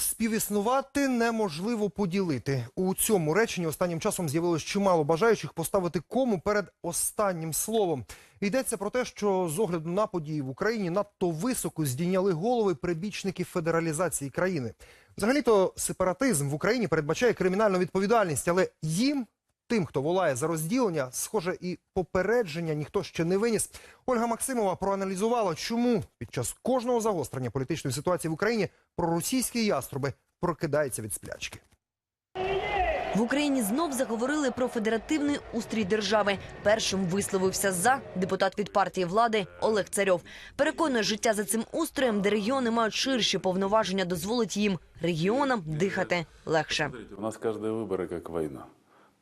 Співіснувати неможливо поділити. У цьому реченні останнім часом з'явилось чимало бажаючих поставити кому перед останнім словом. Йдеться про те, що з огляду на події в Україні надто високо здійняли голови прибічників федералізації країни. Взагалі-то сепаратизм в Україні передбачає кримінальну відповідальність, але їм Тим, хто волає за розділення, схоже, і попередження ніхто ще не виніс. Ольга Максимова проаналізувала, чому під час кожного загострення політичної ситуації в Україні проросійські яструби прокидаються від сплячки. В Україні знов заговорили про федеративний устрій держави. Першим висловився за депутат від партії влади Олег Царьов. Переконує, життя за цим устроєм, де регіони мають ширші повноваження, дозволить їм регіонам дихати легше. У нас каждые выборы как война.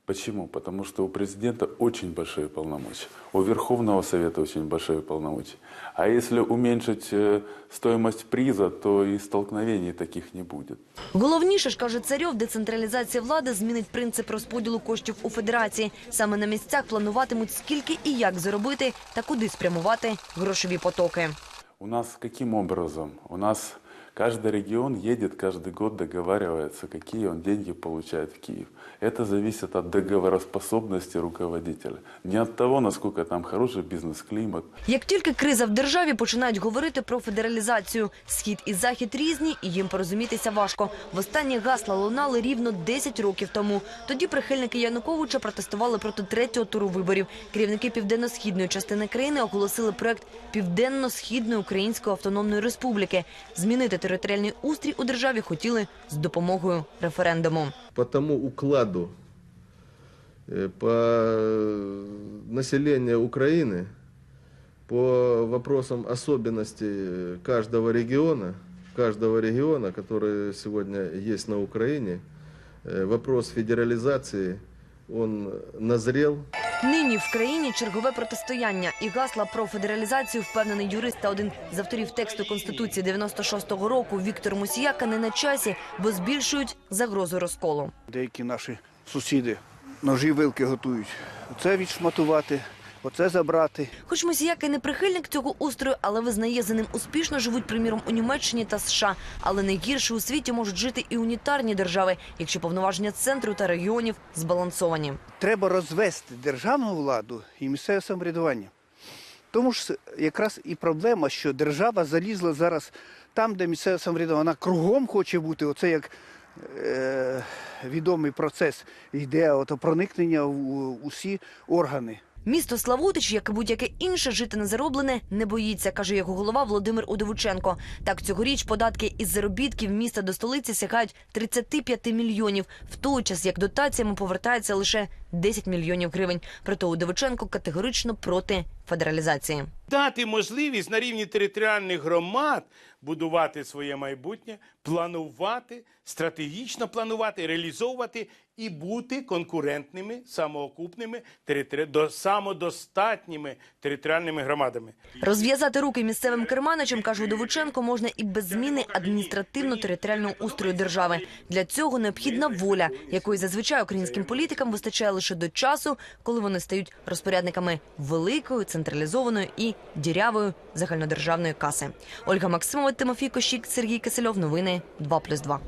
Почему? Потому что у президента очень большие полномочия, у Верховного Совета очень большие полномочия. А если уменьшить э, стоимость приза, то и столкновений таких не будет. Головніше ж каже Царьов, децентралізація влади змінить принцип розподілу коштів у федерації. Саме на місцях плануватимуть скільки і як заробити та куди спрямувати грошові потоки. У нас каким образом? У нас каждый регион едет каждый год, договаривается, какие он деньги получает в Киев. Это зависит от договороспособности руководителя. Не от того, насколько там хороший бизнес-климат, Як тільки криза в державі, починають говорити про федералізацію. Схід і захід різні, і їм порозумітися важко. Востаннє гасла лунали рівно 10 років тому. Тоді прихильники Януковича протестували проти третього туру виборів. Керівники південно-східної частини країни оголосили проект Південно-східної Української автономної республіки. Змінити територіальний устрій у державі хотіли з допомогою референдуму. по тому укладу э, по населению Украины, по вопросам особенностей каждого региона, каждого региона, который сегодня есть на Украине, э, вопрос федерализации, он назрел. Нині в країні чергове протистояння і гасла про федералізацію впевнений юрист та один з авторів тексту конституції 96-го року Віктор Мусіяка не на часі, бо збільшують загрозу розколу. Деякі наші сусіди ножі вилки готують. це відшматувати, оце забрати. Хоч Мусіяка й не прихильник цього устрою, але визнає, за ним успішно живуть, приміром, у Німеччині та США. Але найгірше у світі можуть жити і унітарні держави, якщо повноваження центру та регіонів збалансовані. Треба розвести державну владу і місцеве самоврядування. Тому ж якраз і проблема, що держава залізла зараз там, де місцеве самоврядування вона кругом хоче бути. Оце як е, відомий процес йде, ото проникнення в усі органи. Місто Славутич, як і будь-яке інше, жити на зароблене не боїться, каже його голова Володимир Удовиченко. Так, цьогоріч податки із заробітків міста до столиці сягають 35 мільйонів, в той час як дотаціями повертається лише 10 мільйонів гривень. Проте Удовиченко категорично проти федералізації. дати можливість на рівні територіальних громад будувати своє майбутнє, планувати, стратегічно планувати, реалізовувати і бути конкурентними, самоокупними, до- самодостатніми територіальними громадами. Розв'язати руки місцевим керманичам, каже Удовиченко, можна і без зміни адміністративно-територіального устрою держави. Для цього необхідна воля, якої зазвичай українським політикам вистачає лише до часу, коли вони стають розпорядниками великої, централізованої і дірявої загальнодержавної каси. Ольга Максимова, Тимофій Кощік, Сергій Кисельов. Новини 2+,2.